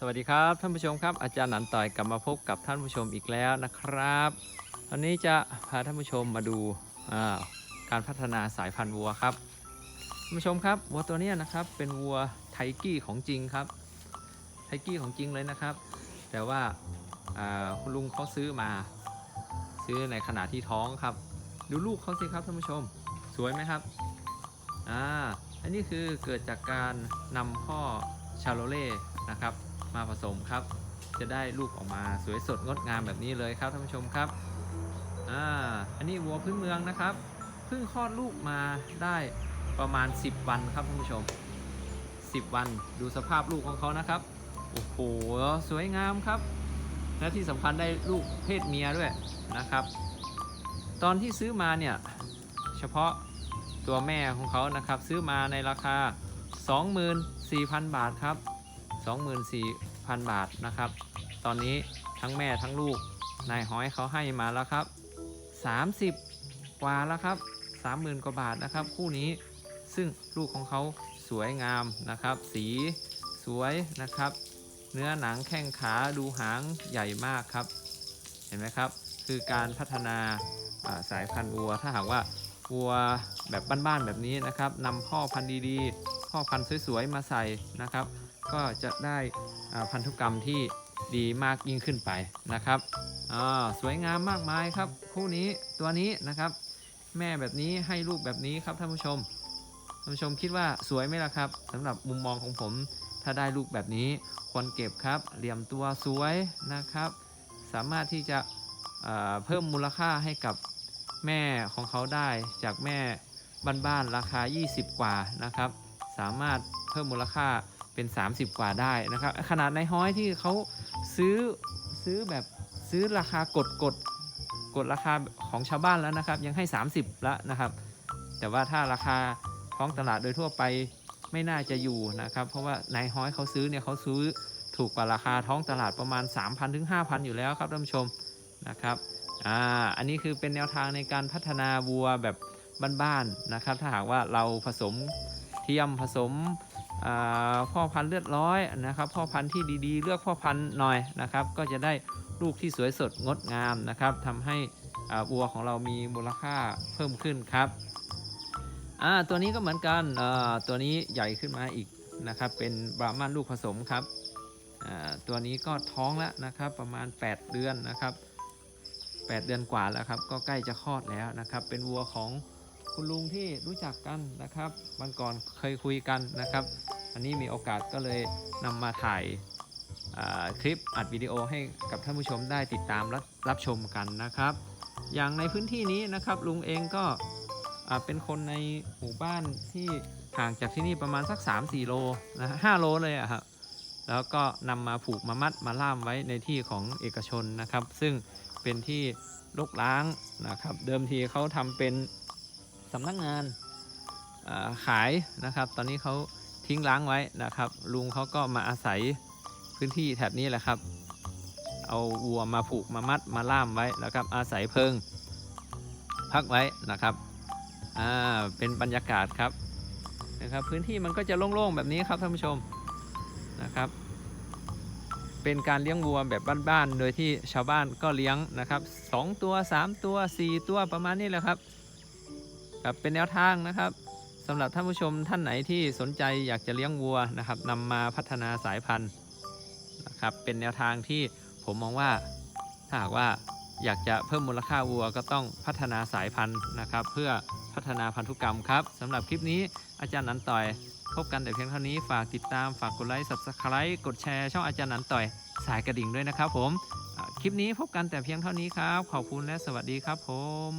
สวัสดีครับท่านผู้ชมครับอาจารย์หนันต่อยกลับมาพบกับท่านผู้ชมอีกแล้วนะครับวันนี้จะพาท่านผู้ชมมาดูาการพัฒนาสายพันธุ์วัวครับท่านผู้ชมครับวัวตัวนี้นะครับเป็นวัวไทกี้ของจริงครับไทกี้ของจริงเลยนะครับ แต่ว่าคุณลุงเขาซื้อมาซื้อในขณะที่ท้องครับ ดูลูกเขาสิครับท่านผู้ชมสวยไหมครับอ่าอันนี้คือเกิดจากการนำพ่อชาโลเล่นะครับ มาผสมครับ จะได้ลูกออกมาสวยสดงดงามแบบนี้เลยครับท่านผู้ชมครับอ่าอันนี้วัวพื้นเมืองนะครับเพิ่งคลอดลูกมาได้ประมาณ 10 วันครับท่านผู้ชม 10 วันดูสภาพลูกของเขานะครับโอ้โหสวยงามครับ และที่สำคัญได้ลูกเพศเมียด้วยนะครับ ตอนที่ซื้อมาเนี่ยเฉพาะตัวแม่ของเขานะครับ ซื้อมาในราคา 24,000 บาทครับ 24,000 บาทนะครับ ตอนนี้ทั้งแม่ทั้งลูกนายห้อยเขาให้มาแล้วครับ 30 กว่าแล้วครับ 30,000 กว่าบาทนะครับ คู่นี้ซึ่งลูกของเขาสวยงามนะครับ สีสวยนะครับ เนื้อหนังแข้งขาดูหางใหญ่มากครับ เห็นไหมครับ คือการพัฒนาสายพันธุ์วัว ถ้าหากว่าวัวแบบบ้านๆแบบนี้นะครับนำพ่อพันธุ์ดีๆ พ่อพันธุ์สวยๆมาใส่นะครับ ก็จะได้พันธุกรรมที่ดีมากยิ่งขึ้นไปนะครับสวยงามมากมายครับ คู่นี้ตัวนี้นะครับ แม่แบบนี้ให้ลูกแบบนี้ครับท่านผู้ชมท่านผู้ชมคิดว่าสวยไหมล่ะครับสำหรับมุมมองของผม ถ้าได้ลูกแบบนี้ควรเก็บครับ เหลี่ยมตัวสวยนะครับ สามารถที่จะเพิ่มมูลค่าให้กับแม่ของเขาได้จากแม่บ้านๆราคา 20 กว่านะครับ สามารถเพิ่มมูลค่า เป็น 30 กว่าได้นะครับ ขนาดในห้อยที่เขาซื้อซื้อแบบซื้อราคากดกดกดราคาของชาวบ้านแล้วนะครับ ยังให้ 30แล้วนะครับ แต่ว่าถ้าราคาท้องตลาดโดยทั่วไปไม่น่าจะอยู่นะครับ เพราะว่านายห้อยเขาซื้อเนี่ยเขาซื้อถูกกว่าราคาท้องตลาดประมาณ 3,000ถึง5,000 อยู่แล้วครับท่านผู้ชมนะครับอ่าอันนี้คือเป็นแนวทางในการพัฒนาวัวแบบบ้านๆนะครับ ถ้าหากว่าเราผสมเทียมผสม พ่อพันธุ์เลือดร้อยนะครับพ่อพันธุ์ที่ดีๆ เลือกพ่อพันธุ์หน่อยนะครับ ก็จะได้ลูกที่สวยสดงดงามนะครับทำให้วัวของเรามีมูลค่าเพิ่มขึ้นครับตัวนี้ก็เหมือนกันตัวนี้ใหญ่ขึ้นมาอีกนะครับ เป็นบราหมันลูกผสมครับตัวนี้ก็ท้องแล้วนะครับประมาณ 8 เดือนนะครับ 8 เดือนกว่าแล้วครับ ก็ใกล้จะคลอดแล้วนะครับ เป็นวัวของ คุณลุงที่รู้จักกันนะครับ วันก่อนเคยคุยกันนะครับ อันนี้มีโอกาสก็เลยนำมาถ่ายคลิปอัดวิดีโอให้กับท่านผู้ชมได้ติดตามรับรับชมกันนะครับ อย่างในพื้นที่นี้นะครับลุงเองก็เป็นคนในหมู่บ้านที่ห่างจากที่นี่ประมาณสัก 3-4 โลนะฮะ5โลเลยอะครับแล้วก็นำมาผูกมามัดมาล่ามไว้ในที่ของเอกชนนะครับ ซึ่งเป็นที่ลกล้างนะครับ เดิมทีเขาทำเป็น สำนักงานาขายนะครับ ตอนนี้เขาทิ้งล้างไว้นะครับ ลุงเขาก็มาอาศัยพื้นที่แถบนี้แหละครับ เอาวัวมาผูกมามัดมาล่ามไว้แล้วครับอาศัยเพิง พักไว้นะครับอ่าเป็นบรรยากาศครับนะครับ พื้นที่มันก็จะโล่งๆแบบนี้ครับท่านผู้ชมนะครับ เป็นการเลี้ยงวัวแบบบ้านๆโดยที่ชาวบ้านก็เลี้ยงนะครับ 2 ตัว 3 ตัว 4 ตัวประมาณนี้แหละครับ ครับเป็นแนวทางนะครับสำหรับท่านผู้ชมท่านไหนที่สนใจอยากจะเลี้ยงวัวนะครับนำมาพัฒนาสายพันธุ์นะครับเป็นแนวทางที่ผมมองว่าถ้าหากว่าอยากจะเพิ่มมูลค่าวัวก็ต้องพัฒนาสายพันธุ์นะครับ เพื่อพัฒนาพันธุกรรมครับสำหรับคลิปนี้อาจารย์นันต่อย พบกันแต่เพียงเท่านี้ฝากติดตามฝากกดไลค์ subscribe กดแชร์ช่องอาจารย์นันต่อยสายกระดิ่งด้วยนะครับผมคลิปนี้พบกันแต่เพียงเท่านี้ครับ ขอบคุณและสวัสดีครับผม